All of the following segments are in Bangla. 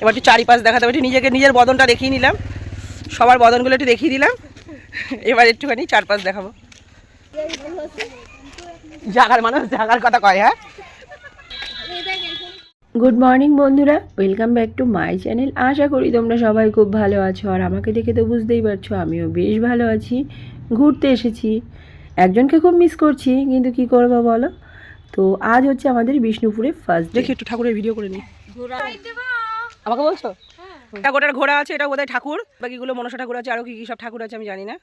এবার একটু চারিপাশ দেখাতে হবে নিজেকে, নিজের বদনটা দেখিয়ে নিলাম। সবার বদনগুলো একটু দেখিয়ে দিলাম। এবার একটুখানি চারপাশ দেখাবো। জাগার মানুষ জাগার কথা কয় হ্যাঁ? গুড মর্নিং বন্ধুরা। Welcome back to my channel আশা করি তোমরা সবাই খুব ভালো আছো, আর আমাকে দেখে তো বুঝতেই পারছ, আমিও বেশ ভালো আছি। ঘুরতে এসেছি। একজনকে খুব মিস করছি, কিন্তু কি করব বলো? তো আজ হচ্ছে আমাদের বিষ্ণুপুরে ফার্স্ট দেখি একটু ঠাকুরের ভিডিও করে নিই। আমাকে বলছো? এটা গোটার ঘোড়া আছে এটা বোধহয় ঠাকুর। বাকিগুলো মনসা ঠাকুর আছে আরও কি কি সব ঠাকুর আছে আমি জানি না।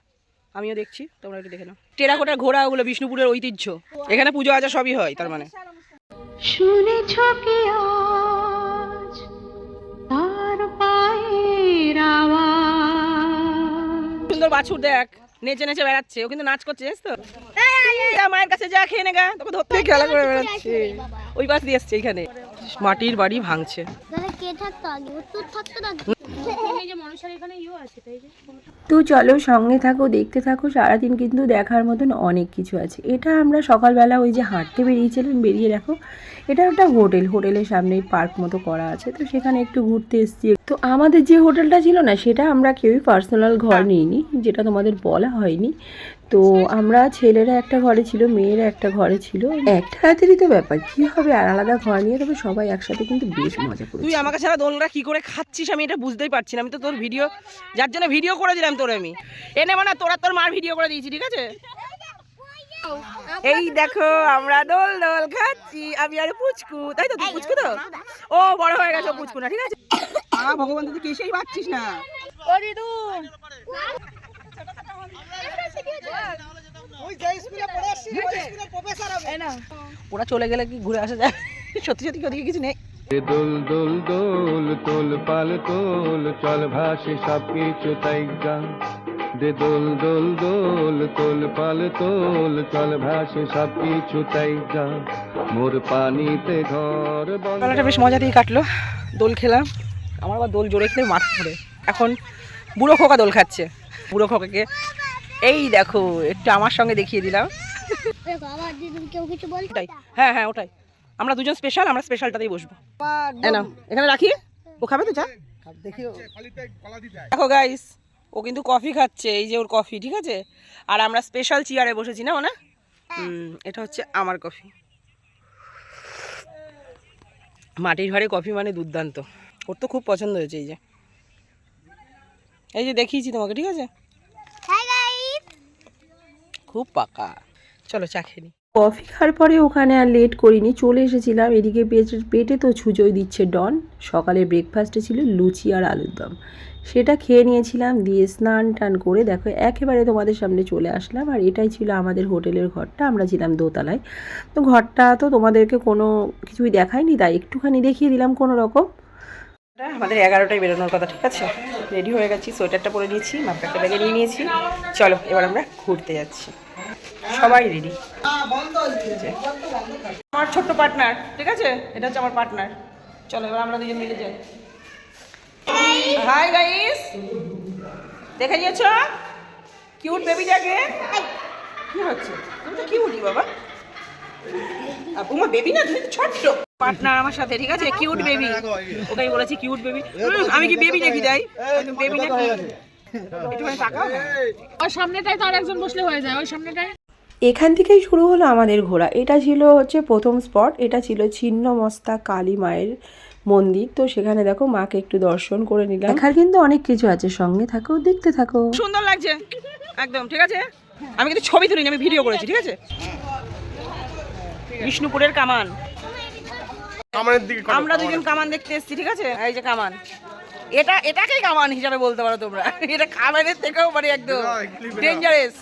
আমিও দেখছি তোমরা একটু দেখে নাও। টেরাকোটার ঘোড়া ওগুলো বিষ্ণুপুরের ঐতিহ্য। এখানে পুজো আজা সবই হয় তার মানে। শুনেছ কি আজ? তার পায়ের আওয়াজ। সুন্দর বাছুর দেখ নেচে নেচে বেড়াচ্ছে। ও কিন্তু নাচ করছে জানিস তো? মায়ের কাছে যা খেয়ে নেগা তোকে ধরতে খেলা করে বেড়াচ্ছে ওই পাশ দিয়ে এসছে এখানে। মাটির বাড়ি ভাঙছে। তাহলে কে থাকতো আগে? তোর থাকতো না। তো চলো সঙ্গে থাকো দেখতে থাকো সারাদিন কিন্তু দেখার মতন অনেক কিছু আছে। এটা আমরা সকালবেলা ওই যে হাঁটতে বেরিয়েছিলাম বেরিয়ে দেখো এটা একটা হোটেল। হোটেলের সামনেই পার্ক মতো করা আছে তো সেখানে একটু ঘুরতে এসেছি। তো আমাদের যে হোটেলটা ছিল না সেটা আমরা কেউই পার্সোনাল ঘর নিইনি যেটা তোমাদের বলা হয়নি। তো আমরা ছেলেরা একটা ঘরে ছিল মেয়েরা একটা ঘরে ছিল। একটা রাতেরই তো ব্যাপার কি হবে? আর আলাদা ঘর নিয়ে তবে সবাই একসাথে কিন্তু বেশ মজা করি তুই আমাকে ছাড়া দোলরা কি করে খাচ্ছিস? আমি এটা বুঝতেই পারছি না। আমি তো তোর ভিডিও যার জন্য ভিডিও করে দিলাম তোর আমি। এনে মানে তোরা তোর মার ভিডিও করে দিয়েছি ঠিক আছে? এই দেখো আমরা দোল দোল খাচ্ছি। আমি আর পুচকু তাই তো? তুই পুচকু তো? ও বড় হয়ে গেছে পুচকু না ঠিক আছে? আ ভগবান তুই কেসেই পাচ্ছিস না। ও দিদু। ওরা চলে গেলে কি ঘুরে আসা যায়? সত্যি সত্যি ওদিকে কিছু নেই? দোল দোল দোল তোল পাল তোল চল ভাসে সব কিছু তাই গান। দে দোল দোল দোল তোল পাল তোল চল ভাসে সব কিছু তাই গান। মোর পানিতে ঘর বন্ধ। বেলাটা বেশ মজা দিয়ে কাটলো। দোল খেলাম। আমার আবার দোল জোরে খেলে মাথা ঘুরে। এখন বুড়ো খোকা দোল খাচ্ছে। বুড়ো খোকাকে এই দেখো একটু আমার সঙ্গে দেখিয়ে দিলাম। হ্যাঁ হ্যাঁ ওটাই। আমরা দুজন স্পেশাল আমরা স্পেশালটাতেই বসবো। এখানে রাখি? ও খাবে তো চা? দেখো গাইস ও কিন্তু কফি খাচ্ছে এই যে ওর কফি ঠিক আছে? আর আমরা স্পেশাল চেয়ারে বসেছি না না? এটা হচ্ছে আমার কফি মাটির ঘরে কফি মানে দুর্দান্ত। ওর তো খুব পছন্দ হয়েছে এই যে। এই যে দেখিয়েছি তোমাকে ঠিক আছে? খুব পাকা। চলো চা খেয়ে নিই। কফি খাওয়ার পরে ওখানে আর লেট করিনি চলে এসেছিলাম। এদিকে পেটে তো ছুঁচোই দিচ্ছে ডন। সকালে ব্রেকফাস্টে ছিল লুচি আর আলুর দম। সেটা খেয়ে নিয়েছিলাম দিয়ে স্নান টান করে দেখো একেবারে তোমাদের সামনে চলে আসলাম। আর এটাই ছিল আমাদের হোটেলের ঘরটা আমরা ছিলাম দোতলায়। তো ঘরটা তো তোমাদেরকে কোনো কিছুই দেখায়নি তাই একটুখানি দেখিয়ে দিলাম কোনো রকম। আমাদের এগারোটায় বেরোনোর কথা ঠিক আছে? রেডি হয়ে গেছি, সোয়েটারটা পরে নিয়েছি মাপটা ব্যাগে নিয়ে নিয়েছি। চলো, এবার আমরা ঘুরতে যাচ্ছি। সবাই রেডি আমার ছোট্ট পার্টনার ঠিক আছে? এটা হচ্ছে আমার পার্টনার চলো, এবার আমরা দুজন মিলে যাই। হাই গাইস দেখে নিয়েছ? কিউট বেবিটাকে কি হচ্ছে? তুমি তো কিউটই বাবা। তোমার বেবি না, তুমি তো ছোট্ট। পার্টনার আমার সাথে ঠিক আছে? কিউট বেবি ওকে আমি বলেছি কিউট বেবি আমি কি বেবি নাকি দেয় বেবি নাকি? একটুখানি তাকাও। ওই সামনেটায় তো আর একজন বসলে হয়ে যায় ওই সামনেটায়। এখান থেকেই শুরু হলো আমাদের ঘোরা। এটা ছিল হচ্ছে প্রথম স্পট এটা ছিল ছিন্ন মস্তা কালী মায়ের মন্দির। তো সেখানে দেখো মাকে একটু দর্শন করে নিলাম। দেখার কিন্তু অনেক কিছু আছে সঙ্গে থাকো দেখতে থাকো। সুন্দর লাগছে। একদম ঠিক আছে? আমি কিন্তু ছবি তুলিনি আমি ভিডিও করেছি ঠিক আছে? বিষ্ণুপুরের কামান। আমরা দুজন কামান দেখতে এসেছি ঠিক আছে? এই যে কামান। এটা এটাকেই কামান হিসাবে বলতে পারো তোমরা। এটা কামানের থেকেও মানে একদম ডেঞ্জারাস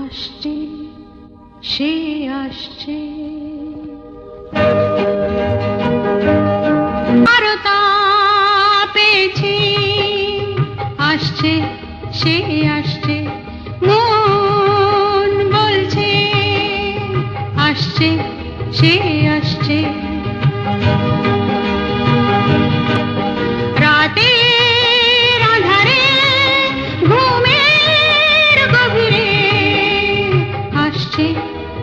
আসছে সে আসছে। সে আসছে। রাতে আধারে, ঘুমের গভীরে আসছে,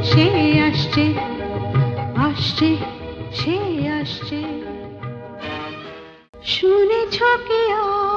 সে আসছে আসছে, সে আসছে। শুনেছ কি আর?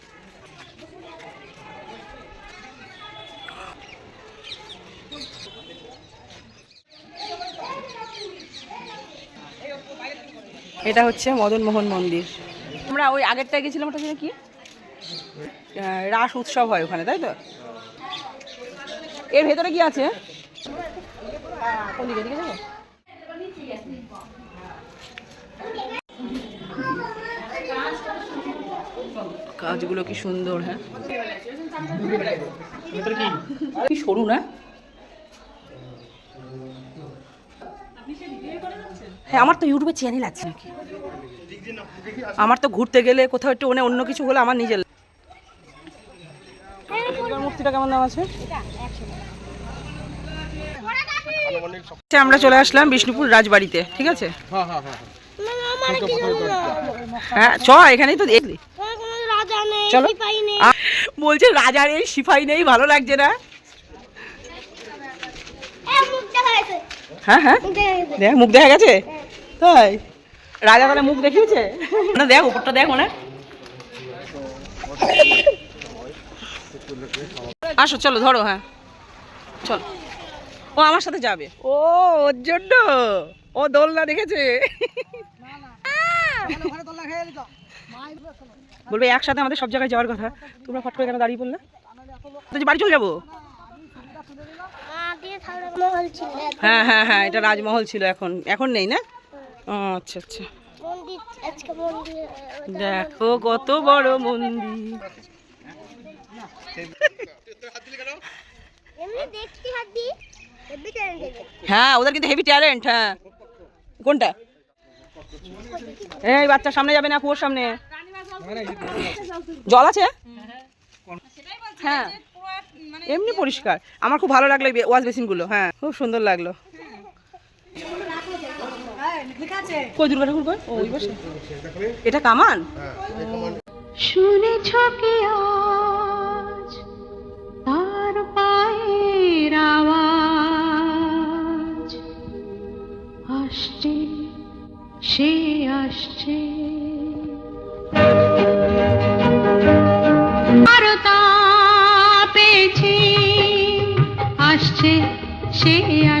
এটা হচ্ছে মদন মোহন মন্দির। আমরা ওই আগেরটায় গেছিলাম ওটা ছিল কি? রাস উৎসব হয় ওখানে তাই তো? এর ভেতরে কি আছে? কাজগুলো কি সুন্দর হ্যাঁ? কি সরু না? হ্যাঁ আমার তো ইউটিউবে চ্যানেল আছে। নাকি আমার তো ঘুরতে গেলে কোথাও একটু মানে অন্য কিছু হলে আমার নিজের মূর্তিটা কেমন দাম আছে? আচ্ছা, আমরা চলে আসলাম বিষ্ণুপুর রাজবাড়িতে ঠিক আছে? হ্যাঁ চ এখানেই তো দেখলি। নেই চলো। বলছে রাজার এই সিপাই নেই ভালো লাগছে না। হ্যাঁ হ্যাঁ। দেখা মুখ দেখা গেছে? তাই? রাজা তাহলে মুখ দেখিয়েছে? না দেখ উপরটা দেখ মনে। আসো চলো ধরো হ্যাঁ। চলো। ও আমার সাথে যাবে। ও ওর জন্য? ও দোলনা দেখেছে? বলবে একসাথে আমাদের সব জায়গায় যাওয়ার কথা। তোমরা ফট করে কেন দাঁড়িয়ে পড়লে? বাড়ি চলে যাব? হ্যাঁ হ্যাঁ হ্যাঁ এটা রাজমহল ছিল এখন। এখন নেই না? আচ্ছা আচ্ছা। দেখো কত বড় মন্দির। হ্যাঁ ওদের কিন্তু হেভি ট্যালেন্ট হ্যাঁ। কোনটা? এই বাচ্চার সামনে যাবে না কুয়োর সামনে। জল আছে? হ্যাঁ। এমনি পরিষ্কার। আমার খুব ভালো লাগল ওয়াশ বেসিনগুলো হ্যাঁ। খুব সুন্দর লাগল। কই দুর্গা ঠাকুর কই? ওই পাশে। এটা কামান? শুনেছ কি আজ তার পায়ের আওয়াজ? আসছে সে আসছে। আর পেয়েছি আসছে সে আসছে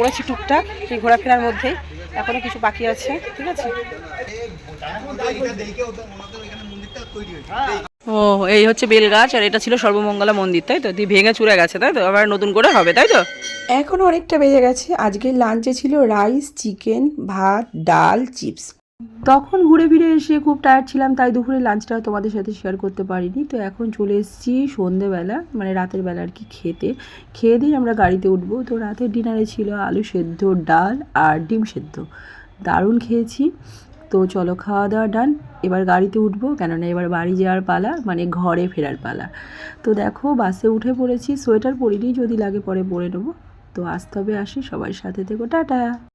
করেছি টুকটাক, এই ঘোরাফেরার মধ্যেই। এখনও কিছু বাকি আছে, ঠিক আছে? ও, এই হচ্ছে বেলগাছ, আর এটা ছিল সর্বমঙ্গলা মন্দির, তাই তো? দিয়ে ভেঙে চুরে গেছে, তাই তো? আবার নতুন করে হবে, তাই তো? এখন অনেকটা বেজে গেছে। আজকে লাঞ্চে ছিল রাইস, চিকেন, ভাত, ডাল, চিপস। তখন ঘুরে ফিরে এসে খুব টায়ার্ড ছিলাম, তাই দুপুরে লাঞ্চটা তোমাদের সাথে শেয়ার করতে পারিনি। তো এখন চলে এসেছি সন্ধেবেলা মানে রাতের বেলা আর কি খেতে। খেয়ে দিয়ে আমরা গাড়িতে উঠবো। তো রাতের ডিনারে ছিল আলু সেদ্ধ, ডাল আর ডিম সেদ্ধ। দারুণ খেয়েছি। তো চলো খাওয়া দাওয়া ডান এবার গাড়িতে উঠবো, কেননা এবার বাড়ি যাওয়ার পালা মানে ঘরে ফেরার পালা। তো দেখো, বাসে উঠে পড়েছি। সোয়েটার পরিনি, যদি লাগে পরে পরে নেব। তো আসতে হবে আসি, সবার সাথে থেকো, টাটা!